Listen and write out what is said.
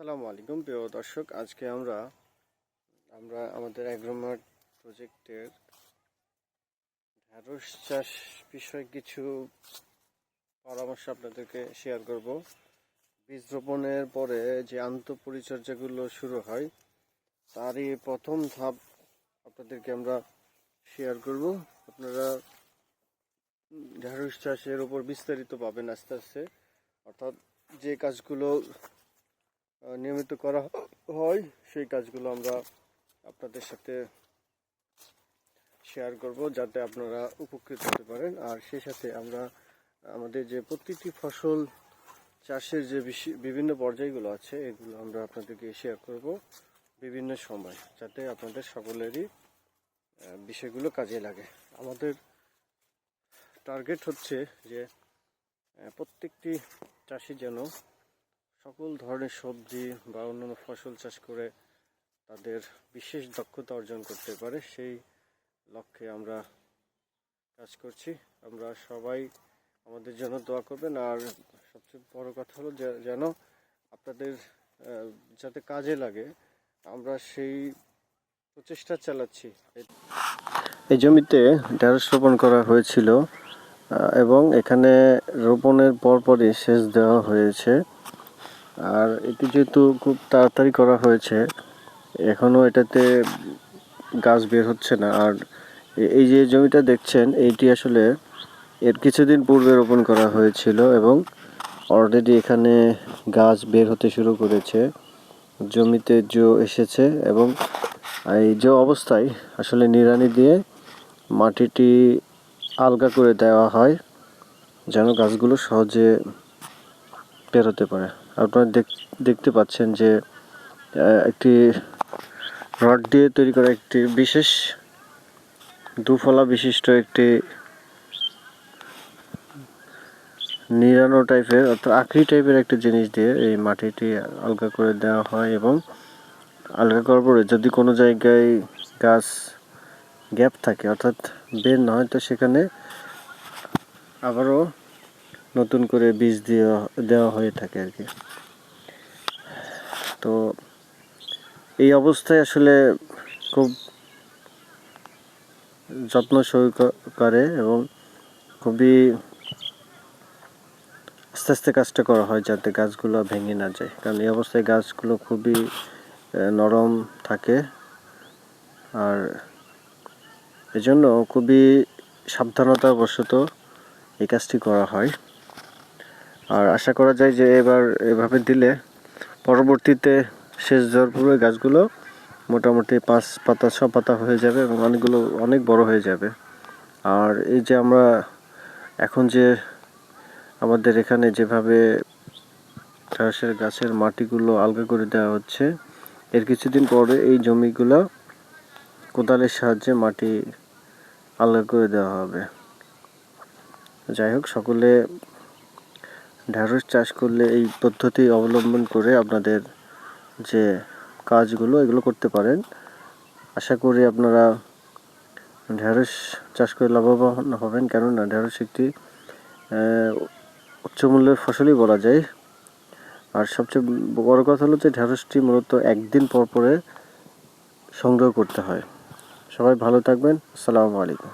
আসসালামু আলাইকুম, প্রিয় দর্শক। আজকে আমরা আমরা আমাদের অ্যাগ্রোমার্ট প্রজেক্টের ঢ্যাঁড়স চাষ বিষয়ে কিছু পরামর্শ আপনাদেরকে শেয়ার করব। বীজ রোপণের পরে যে আন্তঃপরিচর্যাগুলো শুরু হয়, তারই প্রথম ধাপ আপনাদেরকে আমরা শেয়ার করব। আপনারা ঢ্যাঁড়স চাষের উপর বিস্তারিত পাবেন আস্তে আস্তে। অর্থাৎ যে কাজগুলো নিয়মিত করা হয়, সেই কাজগুলো আমরা আপনাদের সাথে শেয়ার করব যাতে আপনারা উপকৃত হতে পারেন। আর সেই সাথে আমরা, আমাদের যে প্রতিটি ফসল চাষের যে বিভিন্ন পর্যায়গুলো আছে, এগুলো আমরা আপনাদেরকে শেয়ার করব বিভিন্ন সময়, যাতে আপনাদের সকলেরই বিষয়গুলো কাজে লাগে। আমাদের টার্গেট হচ্ছে যে প্রত্যেকটি চাষি যেন সকল ধরনের সবজি বা অন্যান্য ফসল চাষ করে তাদের বিশেষ দক্ষতা অর্জন করতে পারে, সেই লক্ষ্যে আমরা কাজ করছি। আমরা সবাই আমাদের জন্য দোয়া করবেন। আর সবচেয়ে বড় কথা হলো যেন আপনাদের যাতে কাজে লাগে, আমরা সেই প্রচেষ্টা চালাচ্ছি। এই জমিতে ঢেঁড়স রোপণ করা হয়েছিল এবং এখানে রোপণের পরপরই সেচ দেওয়া হয়েছে। আর এটি যেহেতু খুব তাড়াতাড়ি করা হয়েছে এখনও এটাতে গাছ বের হচ্ছে না। আর এই যে জমিটা দেখছেন, এইটি আসলে এর কিছুদিন পূর্বে রোপণ করা হয়েছিল এবং অলরেডি এখানে গাছ বের হতে শুরু করেছে। জমিতে জো এসেছে এবং এই যে অবস্থায় আসলে নিড়ানি দিয়ে মাটিটি আলগা করে দেওয়া হয়, যেন গাছগুলো সহজে বেরোতে পারে। আপনারা দেখ- দেখতে পাচ্ছেন যে একটি রড দিয়ে তৈরি করা একটি বিশেষ দুফলা বিশিষ্ট একটি নিরানো টাইপের অর্থাৎ আখরি টাইপের একটা জিনিস দিয়ে এই মাটিটি আলগা করে দেওয়া হয় এবং আলগা করার পরে যদি কোনো জায়গায় গাছ গ্যাপ থাকে অর্থাৎ বের না হয়, তো সেখানে আবারও নতুন করে বীজ দেওয়া দেওয়া হয়ে থাকে আর কি। তো এই অবস্থায় আসলে খুব যত্ন সহকারে এবং খুবই আস্তে আস্তে কাজটা করা হয় যাতে গাছগুলো ভেঙে না যায়। কারণ এই অবস্থায় গাছগুলো খুবই নরম থাকে। আর এজন্য খুবই সাবধানতাবশত এই কাজটি করা হয়। আর আশা করা যায় যে এবার এভাবে দিলে পরবর্তীতে শেষ দেওয়ার পূর্বে গাছগুলো মোটামুটি পাঁচ পাতা, ছ পাতা হয়ে যাবে এবং অনেকগুলো, অনেক বড় হয়ে যাবে। আর এই যে আমরা এখন যে আমাদের এখানে যেভাবে ঢ্যাঁড়সের গাছের মাটিগুলো আলগা করে দেওয়া হচ্ছে, এর কিছুদিন পরে এই জমিগুলো কোদালের সাহায্যে মাটি আলগা করে দেওয়া হবে। যাই হোক, সকলে ঢ্যাঁড়স চাষ করলে এই পদ্ধতি অবলম্বন করে আপনাদের যে কাজগুলো, এগুলো করতে পারেন। আশা করি আপনারা ঢ্যাঁড়স চাষ করে লাভবান হবেন। কেননা ঢ্যাঁড়স একটি উচ্চমূল্যের ফসলই বলা যায়। আর সবচেয়ে বড় কথা হলো যে ঢ্যাঁড়সটি মূলত একদিন পর পরে সংগ্রহ করতে হয়। সবাই ভালো থাকবেন। আসসালামু আলাইকুম।